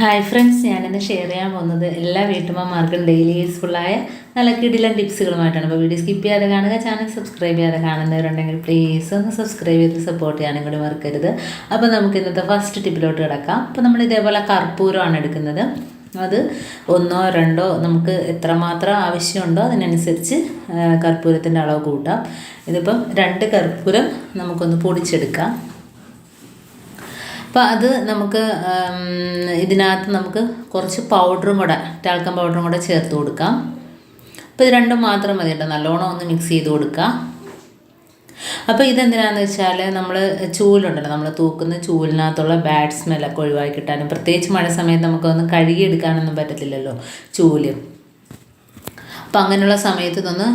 Hi friends ഞാനിന്ന് share ചെയ്യാൻ പോകുന്നത് എല്ലാ വീട്ടമ്മമാർക്കും ഡെയിലി യൂസ്ഫുള്ളായ നല്ല കിടിലൻ ടിപ്സുകളുമായിട്ടാണ് അപ്പോൾ വീഡിയോ സ്കിപ്പ് ചെയ്യാതെ കാണുക ചാനൽ സബ്സ്ക്രൈബ് ചെയ്യാതെ കാണുന്നവരുണ്ടെങ്കിൽ പ്ലീസ് ഒന്ന് സബ്സ്ക്രൈബ് ചെയ്ത് സപ്പോർട്ട് ചെയ്യാനും കൂടി മറക്കരുത്. അപ്പോൾ നമുക്ക് ഇന്നത്തെ ഫസ്റ്റ് ടിപ്പിലോട്ട് കിടക്കാം. അപ്പോൾ നമ്മൾ ഇതേപോലെ കർപ്പൂരമാണ് എടുക്കുന്നത്. അത് ഒന്നോ രണ്ടോ നമുക്ക് എത്രമാത്രം ആവശ്യമുണ്ടോ അതിനനുസരിച്ച് കർപ്പൂരത്തിന്റെ അളവ് കൂട്ടാം. ഇതിപ്പം രണ്ട് കർപ്പൂരം നമുക്കൊന്ന് പൊടിച്ചെടുക്കാം. അപ്പോൾ അത് നമുക്ക് ഇതിനകത്ത് നമുക്ക് കുറച്ച് പൗഡറും കൂടെ ടാൽക്കം പൗഡറും കൂടെ ചേർത്ത് കൊടുക്കാം. അപ്പോൾ ഇത് രണ്ടും മാത്രം മതി കേട്ടോ. നല്ലോണം ഒന്ന് മിക്സ് ചെയ്ത് കൊടുക്കുക. അപ്പോൾ ഇതെന്തിനാന്ന് വെച്ചാൽ നമ്മൾ ചൂലുണ്ടല്ലോ നമ്മൾ തൂക്കുന്ന ചൂലിനകത്തുള്ള ബാഡ് സ്മെല്ലൊക്കെ ഒഴിവാക്കി കിട്ടാനും പ്രത്യേകിച്ച് മഴ സമയത്ത് നമുക്കൊന്നും കഴുകിയെടുക്കാനൊന്നും പറ്റത്തില്ലല്ലോ ചൂൽ. അപ്പം അങ്ങനെയുള്ള സമയത്ത് ഇതൊന്ന്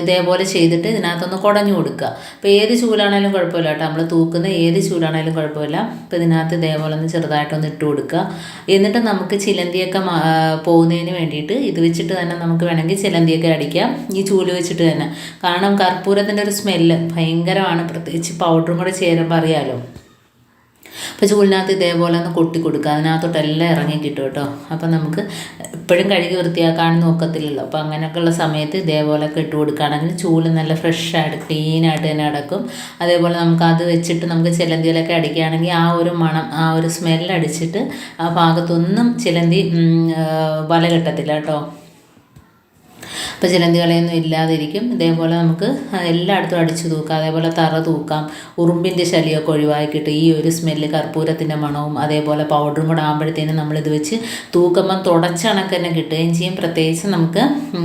ഇതേപോലെ ചെയ്തിട്ട് ഇതിനകത്തൊന്ന് കുടഞ്ഞു കൊടുക്കുക. അപ്പോൾ ഏത് ചൂലാണേലും കുഴപ്പമില്ല കേട്ടോ. നമ്മൾ തൂക്കുന്ന ഏത് ചൂലാണേലും കുഴപ്പമില്ല. അപ്പോൾ ഇതിനകത്ത് ഇതേപോലെ ഒന്ന് ചെറുതായിട്ടൊന്ന് ഇട്ട് കൊടുക്കുക. എന്നിട്ട് നമുക്ക് ചിലന്തിയൊക്കെ പോകുന്നതിന് വേണ്ടിയിട്ട് ഇത് വെച്ചിട്ട് തന്നെ നമുക്ക് വേണമെങ്കിൽ ചിലന്തിയൊക്കെ അടിക്കാം. ഈ ചൂൽ വെച്ചിട്ട് തന്നെ. കാരണം കർപ്പൂരത്തിന്റെ ഒരു സ്മെല്ല് ഭയങ്കരമാണ്. പ്രത്യേകിച്ച് പൗഡറും കൂടെ ചേരുമ്പോൾ അറിയാലോ. അപ്പോൾ ചൂലിനകത്ത് ഇതേപോലെ ഒന്ന് കൊട്ടി കൊടുക്കുക. അതിനകത്തോട്ടെല്ലാം ഇറങ്ങി കിട്ടും കേട്ടോ. അപ്പം നമുക്ക് എപ്പോഴും കഴുകി വൃത്തിയാക്കാനൊന്നും നോക്കത്തില്ലല്ലോ. അപ്പോൾ അങ്ങനെയൊക്കെയുള്ള സമയത്ത് ഇതേപോലെയൊക്കെ ഇട്ട് കൊടുക്കുകയാണെങ്കിൽ ചൂൽ നല്ല ഫ്രഷായിട്ട് ക്ലീനായിട്ട് തന്നെ അടക്കും അതേപോലെ നമുക്ക് അത് വെച്ചിട്ട് നമുക്ക് ചിലന്തിയിലൊക്കെ അടിക്കുകയാണെങ്കിൽ ആ ഒരു മണം ആ ഒരു സ്മെല്ലടിച്ചിട്ട് ആ ഭാഗത്തൊന്നും ചിലന്തി വല കെട്ടത്തില്ല കേട്ടോ. അപ്പോൾ ചിലന്തികളെയൊന്നും ഇല്ലാതിരിക്കും. ഇതേപോലെ നമുക്ക് എല്ലായിടത്തും അടിച്ചു തൂക്കാം. അതേപോലെ തറ തൂക്കാം. ഉറുമ്പിന്റെ ശല്യമൊക്കെ ഒഴിവാക്കിയിട്ട് ഈ ഒരു സ്മെല്ല് കർപ്പൂരത്തിന്റെ മണവും അതേപോലെ പൗഡറും കൂടെ ആകുമ്പോഴത്തേനും നമ്മളിത് വെച്ച് തൂക്കുമ്പം തുടച്ചണക്ക് തന്നെ കിട്ടുകയും ചെയ്യും. പ്രത്യേകിച്ച് നമുക്ക്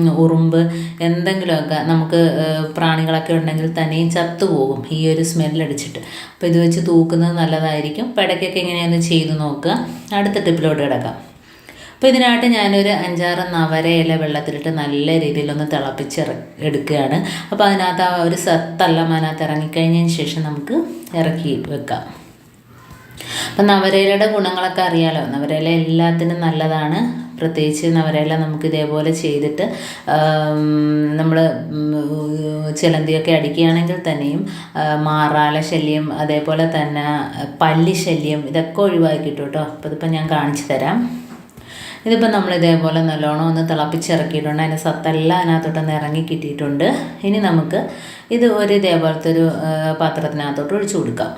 ഉറുമ്പ് എന്തെങ്കിലുമൊക്കെ നമുക്ക് പ്രാണികളൊക്കെ ഉണ്ടെങ്കിൽ തന്നെയും ചത്തുപോകും ഈ ഒരു സ്മെല്ലടിച്ചിട്ട് അപ്പോൾ ഇത് വെച്ച് തൂക്കുന്നത് നല്ലതായിരിക്കും. അപ്പോൾ ഇടയ്ക്കൊക്കെ ഇങ്ങനെയൊന്ന് ചെയ്ത് നോക്കുക. അടുത്ത ടിപ്പിലോട്ട് കിടക്കാം. അപ്പോൾ ഇതിനായിട്ട് ഞാനൊരു അഞ്ചാറ് നവര ഇല വെള്ളത്തിലിട്ട് നല്ല രീതിയിലൊന്ന് തിളപ്പിച്ച് എടുക്കുകയാണ്. അപ്പോൾ അതിനകത്ത് ആ ഒരു സത്തെല്ലാം അതിനകത്ത് ഇറങ്ങിക്കഴിഞ്ഞതിന് ശേഷം നമുക്ക് ഇറക്കി വെക്കാം. അപ്പം നവരയിലയുടെ ഗുണങ്ങളൊക്കെ അറിയാലോ? നവരയില എല്ലാത്തിനും നല്ലതാണ്. പ്രത്യേകിച്ച് നവരയില നമുക്ക് ഇതേപോലെ ചെയ്തിട്ട് നമ്മൾ ചിലന്തിയൊക്കെ അടിക്കുകയാണെങ്കിൽ തന്നെയും മാറാല ശല്യം അതേപോലെ തന്നെ പല്ലി ശല്യം ഇതൊക്കെ ഒഴിവാക്കി കിട്ടും കേട്ടോ. അപ്പോൾ ഇതിപ്പോൾ ഞാൻ കാണിച്ചു തരാം. ഇതിപ്പോൾ നമ്മൾ ഇതേപോലെ നല്ലോണം ഒന്ന് തിളപ്പിച്ചിറക്കിയിട്ടുണ്ട്. അതിന്റെ സത്തെല്ലാം അതിനകത്തോട്ടൊന്ന് ഇറങ്ങി കിട്ടിയിട്ടുണ്ട്. ഇനി നമുക്ക് ഇത് ഒരു ഇതേപോലത്തെ ഒരു പാത്രത്തിനകത്തോട്ട് ഒഴിച്ചു കൊടുക്കാം.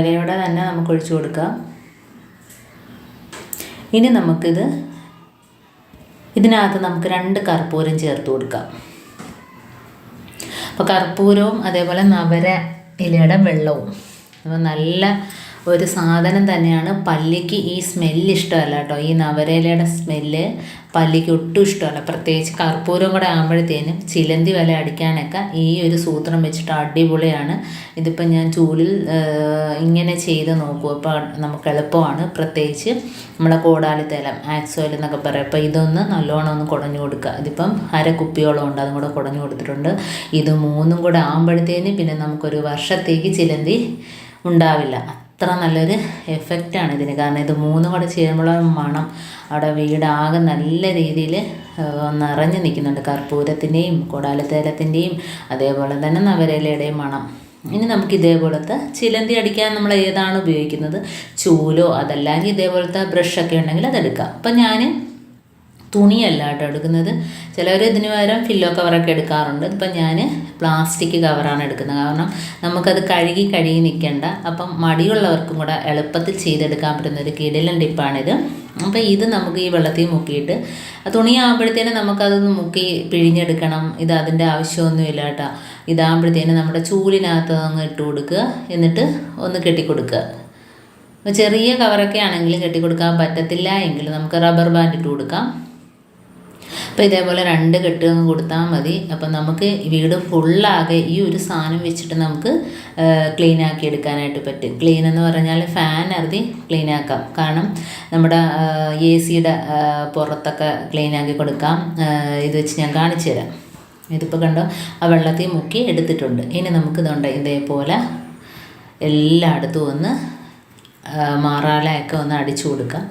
ഇലയോടെ തന്നെ നമുക്ക് ഒഴിച്ചു കൊടുക്കാം. ഇനി നമുക്കിത് ഇതിനകത്ത് നമുക്ക് രണ്ട് കർപ്പൂരം ചേർത്ത് കൊടുക്കാം. അപ്പോൾ കർപ്പൂരവും അതേപോലെ നവര ഇലയുടെ വെള്ളവും. അപ്പോൾ നല്ല ഒരു സാധനം തന്നെയാണ്. പല്ലിക്ക് ഈ സ്മെല്ല് ഇഷ്ടമല്ല കേട്ടോ. ഈ നവരേലയുടെ സ്മെല്ല് പല്ലിക്ക് ഒട്ടും ഇഷ്ടമല്ല. പ്രത്യേകിച്ച് കർപ്പൂരം കൂടെ ആകുമ്പോഴത്തേനും ചിലന്തി വില അടിക്കാനൊക്കെ ഈ ഒരു സൂത്രം വെച്ചിട്ട് അടിപൊളിയാണ്. ഇതിപ്പോൾ ഞാൻ ചൂലിൽ ഇങ്ങനെ ചെയ്ത് നോക്കും. അപ്പോൾ നമുക്ക് എളുപ്പമാണ്. പ്രത്യേകിച്ച് നമ്മുടെ കോടാലിത്തേലം ആക്സോയിൽ എന്നൊക്കെ പറയാം. അപ്പോൾ ഇതൊന്ന് നല്ലോണം ഒന്ന് കുടഞ്ഞു കൊടുക്കുക. ഇതിപ്പം അര കുപ്പിയോളം ഉണ്ട്. അതും കൂടെ കുടഞ്ഞു കൊടുത്തിട്ടുണ്ട്. ഇത് മൂന്നും കൂടെ ആകുമ്പോഴത്തേനും പിന്നെ നമുക്കൊരു വർഷത്തേക്ക് ചിലന്തി ഉണ്ടാവില്ല. അത്ര നല്ലൊരു എഫക്റ്റാണ് ഇതിന്. കാരണം ഇത് മൂന്നും കൂടെ ചേരുമ്പോൾ മണം അവിടെ വീടാകെ നല്ല രീതിയിൽ നിറഞ്ഞു നിൽക്കുന്നുണ്ട്. കർപ്പൂരത്തിന്റെയും കൊടാലത്തേലത്തിന്റെയും അതേപോലെ തന്നെ നവരേലയുടെയും മണം. ഇനി നമുക്ക് ഇതേപോലത്തെ ചിലന്തി അടിക്കാൻ നമ്മൾ ഏതാണ് ഉപയോഗിക്കുന്നത്? ചൂലോ അതല്ലെങ്കിൽ ഇതേപോലത്തെ ബ്രഷൊക്കെ ഉണ്ടെങ്കിൽ അതെടുക്കാം. അപ്പം ഞാൻ തുണിയല്ല കേട്ടോ എടുക്കുന്നത്. ചിലവർ ഇതിന് പകരം ഫില്ലോ കവറൊക്കെ എടുക്കാറുണ്ട്. ഇപ്പം ഞാൻ പ്ലാസ്റ്റിക് കവറാണ് എടുക്കുന്നത്. കാരണം നമുക്കത് കഴുകി കഴുകി നിൽക്കേണ്ട അപ്പം മടിയുള്ളവർക്കും കൂടെ എളുപ്പത്തിൽ ചെയ്തെടുക്കാൻ പറ്റുന്ന ഒരു കിടിലൻ ടിപ്പാണിത് അപ്പോൾ ഇത് നമുക്ക് ഈ വെള്ളത്തിൽ മുക്കിയിട്ട് തുണിയാകുമ്പോഴത്തേനും നമുക്കതൊന്ന് മുക്കി പിഴിഞ്ഞെടുക്കണം. ഇത് അതിന്റെ ആവശ്യമൊന്നുമില്ല കേട്ടോ. ഇതാകുമ്പോഴത്തേനും നമ്മുടെ ചൂലിനകത്ത് അങ്ങ് ഇട്ട് കൊടുക്കുക. എന്നിട്ട് ഒന്ന് കെട്ടിക്കൊടുക്കുക. ചെറിയ കവറൊക്കെ ആണെങ്കിലും കെട്ടിക്കൊടുക്കാൻ പറ്റത്തില്ല എങ്കിൽ നമുക്ക് റബ്ബർ ബാൻഡ് ഇട്ട് കൊടുക്കാം. അപ്പോൾ ഇതേപോലെ രണ്ട് കെട്ട് അങ്ങ് കൊടുത്താൽ മതി. അപ്പം നമുക്ക് വീട് ഫുള്ളാകെ ഈ ഒരു സാധനം വെച്ചിട്ട് നമുക്ക് ക്ലീൻ ആക്കി എടുക്കാനായിട്ട് പറ്റും. ക്ലീൻ എന്ന് പറഞ്ഞാൽ ഫാൻ അറുതി ക്ലീൻ ആക്കാം. കാരണം നമ്മുടെ എ സിയുടെ പുറത്തൊക്കെ ക്ലീൻ ആക്കി കൊടുക്കാം. ഇത് വെച്ച് ഞാൻ കാണിച്ചു തരാം. ഇതിപ്പോൾ കണ്ടോ? ആ വെള്ളത്തിൽ മുക്കി എടുത്തിട്ടുണ്ട്. ഇനി നമുക്ക് ഇതുണ്ട് ഇതേപോലെ എല്ലായിടത്തും ഒന്ന് മാറാലയൊക്കെ ഒന്ന് അടിച്ചു കൊടുക്കാം.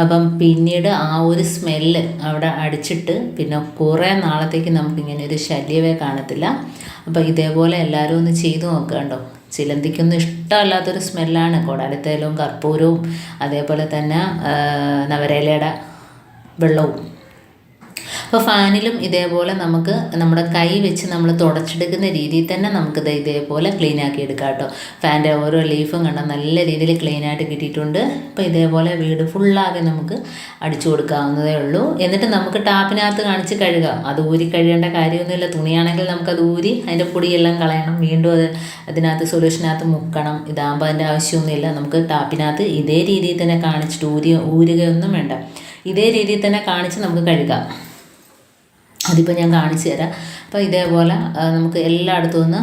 അപ്പം പിന്നീട് ആ ഒരു സ്മെല്ല് അവിടെ അടിച്ചിട്ട് പിന്നെ കുറേ നാളത്തേക്ക് നമുക്കിങ്ങനെ ഒരു ശല്യമേ കാണത്തില്ല. അപ്പോൾ ഇതേപോലെ എല്ലാവരും ഒന്ന് ചെയ്തു നോക്കുക ചിലന്തിക്കൊന്നും ഇഷ്ടമല്ലാത്തൊരു സ്മെല്ലാണ്. കൊടാലിത്തേലും കർപ്പൂരവും അതേപോലെ തന്നെ നവരേലയുടെ വെള്ളവും. അപ്പോൾ ഫാനിലും ഇതേപോലെ നമുക്ക് നമ്മുടെ കൈ വെച്ച് നമ്മൾ തുടച്ചെടുക്കുന്ന രീതിയിൽ തന്നെ നമുക്ക് ദേ ഇതേപോലെ ക്ലീൻ ആക്കി എടുക്കാം കേട്ടോ. ഫാന്റെ ഓരോ ലീഫും കണ്ട? നല്ല രീതിയിൽ ക്ലീൻ ആയിട്ട് കിട്ടിയിട്ടുണ്ട്. അപ്പോൾ ഇതേപോലെ വീട് ഫുള്ളാകെ നമുക്ക് അടിച്ചു കൊടുക്കാവുന്നതേ ഉള്ളൂ. എന്നിട്ട് നമുക്ക് ടാപ്പിനകത്ത് കാണിച്ച് കഴുകാം. അത് ഊരി കഴുകേണ്ട കാര്യമൊന്നുമില്ല. തുണിയാണെങ്കിൽ നമുക്കത് ഊരി അതിന്റെ പൊടിയെല്ലാം കളയണം. വീണ്ടും അത് അതിനകത്ത് സൊല്യൂഷനകത്ത് മുക്കണം. ഇതാകുമ്പോൾ അതിന്റെ ആവശ്യമൊന്നുമില്ല. നമുക്ക് ടാപ്പിനകത്ത് ഇതേ രീതിയിൽ തന്നെ കാണിച്ചിട്ട് ഊരി ഊരുകയൊന്നും വേണ്ട. ഇതേ രീതിയിൽ തന്നെ കാണിച്ച് നമുക്ക് കഴുകാം. അതിപ്പോൾ ഞാൻ കാണിച്ചു തരാം. അപ്പോൾ ഇതേപോലെ നമുക്ക് എല്ലായിടത്തും നിന്ന്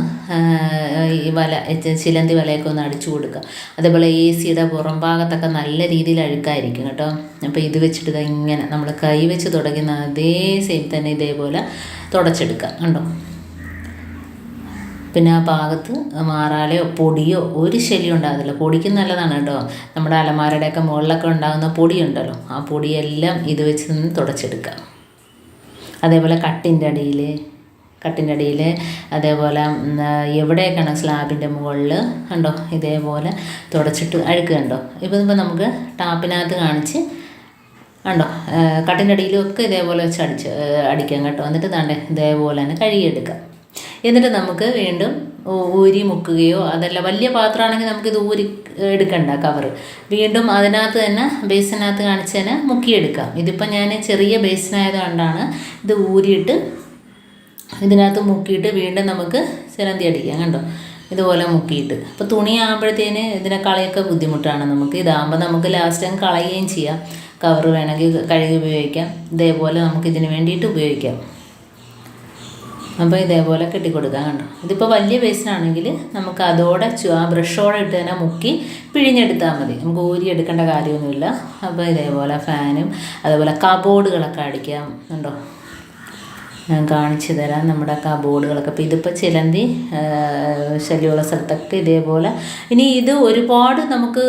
ഈ വല ചിലന്തി വലയൊക്കെ ഒന്ന് അടിച്ചു കൊടുക്കുക അതേപോലെ എ സിയുടെ പുറം ഭാഗത്തൊക്കെ നല്ല രീതിയിൽ അഴുക്കായിരിക്കും കേട്ടോ. അപ്പോൾ ഇത് വെച്ചിട്ട് ഇങ്ങനെ നമ്മൾ കൈ വെച്ച് തുടങ്ങുന്ന അതേ സെയിം തന്നെ ഇതേപോലെ തുടച്ചെടുക്കുക കണ്ടോ? പിന്നെ ആ ഭാഗത്ത് മാറാലയോ പൊടിയോ ഒരു ശല്യം ഉണ്ടാകത്തില്ല. പൊടിക്ക് നല്ലതാണ് കേട്ടോ. നമ്മുടെ അലമാരയുടെയൊക്കെ മുകളിലൊക്കെ ഉണ്ടാകുന്ന പൊടിയുണ്ടല്ലോ. ആ പൊടിയെല്ലാം ഇത് വെച്ച് നിന്ന് തുടച്ചെടുക്കുക അതേപോലെ കട്ടിന്റെ അടിയിൽ കട്ടിന്റെ അടിയിൽ അതേപോലെ എവിടെയൊക്കെയാണ് സ്ലാബിന്റെ മുകളിൽ കണ്ടോ? ഇതേപോലെ തുടച്ചിട്ട് അഴുക്ക് കണ്ടോ? ഇപ്പോൾ ഇപ്പോൾ നമുക്ക് ടാപ്പിനകത്ത് കാണിച്ച് കണ്ടോ? കട്ടിന്റെ അടിയിലും ഒക്കെ ഇതേപോലെ വെച്ച് അടിച്ച് അടിക്കാം കേട്ടോ. എന്നിട്ട് താണ്ടെ ഇതേപോലെ തന്നെ കഴുകിയെടുക്കാം. എന്നിട്ട് നമുക്ക് വീണ്ടും ഊരി മുക്കുകയോ അതല്ല വലിയ പാത്രമാണെങ്കിൽ നമുക്കിത് ഊരി എടുക്കണ്ട കവറ് വീണ്ടും അതിനകത്ത് തന്നെ ബേസിനകത്ത് കാണിച്ച് തന്നെ മുക്കിയെടുക്കാം. ഇതിപ്പോൾ ഞാൻ ചെറിയ ബേസിനായത് കൊണ്ടാണ് ഇത് ഊരിയിട്ട് ഇതിനകത്ത് മുക്കിയിട്ട് വീണ്ടും നമുക്ക് ചിലന്തി അടിക്കാം കണ്ടോ? ഇതുപോലെ മുക്കിയിട്ട്. അപ്പോൾ തുണിയാകുമ്പോഴത്തേന് ഇതിനെ കളയൊക്കെ ബുദ്ധിമുട്ടാണ് നമുക്ക്. ഇതാകുമ്പോൾ നമുക്ക് ലാസ്റ്റ് ടൈം കളയുകയും ചെയ്യാം. കവർ വേണമെങ്കിൽ കഴുകി ഉപയോഗിക്കാം. ഇതേപോലെ നമുക്ക് ഇതിന് വേണ്ടിയിട്ട് ഉപയോഗിക്കാം. അപ്പോൾ ഇതേപോലെ കെട്ടിക്കൊടുക്കാം കണ്ടോ. ഇതിപ്പോൾ വലിയ ബേസിനാണെങ്കിൽ നമുക്ക് അതോടെ ആ ബ്രഷോടെ ഇട്ട് തന്നെ മുക്കി പിഴിഞ്ഞെടുത്താൽ മതി. നമുക്ക് ഊരി എടുക്കേണ്ട കാര്യമൊന്നുമില്ല. അപ്പോൾ ഇതേപോലെ ഫാനും അതേപോലെ കബോർഡുകളൊക്കെ അടിക്കാം. ഞാൻ കാണിച്ചു തരാം നമ്മുടെ കബോർഡുകളൊക്കെ അപ്പോൾ ഇതിപ്പോൾ ചിലന്തി ശല്യമുള്ള സ്ഥലത്തൊക്കെ ഇതേപോലെ. ഇനി ഇത് ഒരുപാട് നമുക്ക്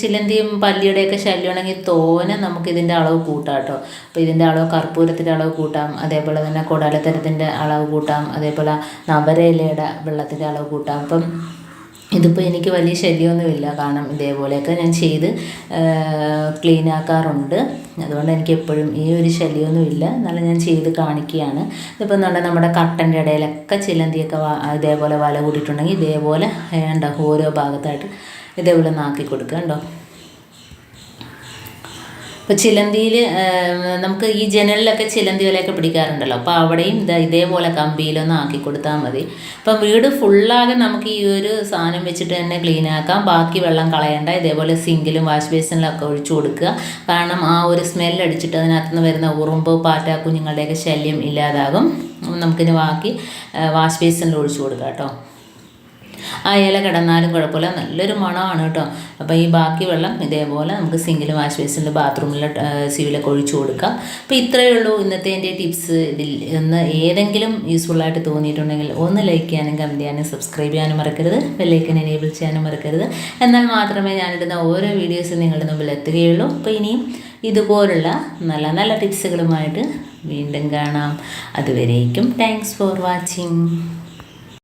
ചിലന്തിയും പല്ലിയുടെയൊക്കെ ശല്യമാണെങ്കിൽ തോനെ നമുക്ക് ഇതിന്റെ അളവ് കൂട്ടാം കേട്ടോ. അപ്പോൾ ഇതിന്റെ അളവ് കർപ്പൂരത്തിന്റെ അളവ് കൂട്ടാം അതേപോലെ തന്നെ കൊടാലത്തരത്തിന്റെ അളവ് കൂട്ടാം അതേപോലെ നവരയിലയുടെ വെള്ളത്തിന്റെ അളവ് കൂട്ടാം. അപ്പം ഇതിപ്പോൾ എനിക്ക് വലിയ ശല്യമൊന്നുമില്ല കാരണം ഇതേപോലെയൊക്കെ ഞാൻ ചെയ്ത് ക്ലീൻ ആക്കാറുണ്ട് അതുകൊണ്ട് എനിക്ക് എപ്പോഴും ഈ ഒരു ശല്യമൊന്നുമില്ല എന്നാലും ഞാൻ ചെയ്ത് കാണിക്കുകയാണ്. ഇതിപ്പോൾ എന്താ നമ്മുടെ കട്ടന്റെ ഇടയിലൊക്കെ ചിലന്തിയൊക്കെ ഇതേപോലെ വല കൂട്ടിയിട്ടുണ്ടെങ്കിൽ ഇതേപോലെ വേണ്ട ഓരോ ഭാഗത്തായിട്ട് ഇതേപോലെ നാക്കി കൊടുക്കുക. കണ്ടോ? ഇപ്പോൾ ചിലന്തിയിൽ നമുക്ക് ഈ ജനലിലൊക്കെ ചിലന്തി വലയൊക്കെ പിടിക്കാറുണ്ടല്ലോ. അപ്പോൾ അവിടെയും ഇതാ ഇതേപോലെ കമ്പിയിലൊന്നും ആക്കി കൊടുത്താൽ മതി. അപ്പം വീട് ഫുള്ളാകെ നമുക്ക് ഈ ഒരു സാധനം വെച്ചിട്ട് തന്നെ ക്ലീൻ ആക്കാം. ബാക്കി വെള്ളം കളയണ്ട. ഇതേപോലെ സിങ്കിലും വാഷ് ബേസിനിലൊക്കെ ഒഴിച്ചു കൊടുക്കുക. കാരണം ആ ഒരു സ്മെല്ലടിച്ചിട്ട് അതിനകത്ത് നിന്ന് വരുന്ന ഉറുമ്പ് പാറ്റ കുഞ്ഞുങ്ങളുടെയൊക്കെ ശല്യം ഇല്ലാതാകും. നമുക്കിനി ബാക്കി വാഷ് ബേസിനിൽ ഒഴിച്ചു കൊടുക്കാം കേട്ടോ. ആ ഇല കിടന്നാലും കുഴപ്പമില്ല. നല്ലൊരു മണമാണ് കേട്ടോ. അപ്പോൾ ഈ ബാക്കി വെള്ളം ഇതേപോലെ നമുക്ക് സിങ്കിൽ വാഷ് ബേസിന്റെ ബാത്റൂമിൽ സിവിലൊക്കെ ഒഴിച്ചു കൊടുക്കാം. അപ്പോൾ ഇത്രയേ ഉള്ളൂ ഇന്നത്തെ എന്റെ ടിപ്സ് ഇതിൽ ഒന്ന് ഏതെങ്കിലും യൂസ്ഫുള്ളായിട്ട് തോന്നിയിട്ടുണ്ടെങ്കിൽ ഒന്ന് ലൈക്ക് ചെയ്യാനും കമന്റ് ചെയ്യാനും സബ്സ്ക്രൈബ് ചെയ്യാനും മറക്കരുത്. ബെല്ലൈക്കൻ എനേബിൾ ചെയ്യാനും മറക്കരുത്. എന്നാൽ മാത്രമേ ഞാനിടുന്ന ഓരോ വീഡിയോസും നിങ്ങളുടെ മുമ്പിൽ എത്തുകയുള്ളൂ. അപ്പോൾ ഇനിയും ഇതുപോലുള്ള നല്ല നല്ല ടിപ്സുകളുമായിട്ട് വീണ്ടും കാണാം. അതുവരേക്കും താങ്ക്സ് ഫോർ വാച്ചിങ്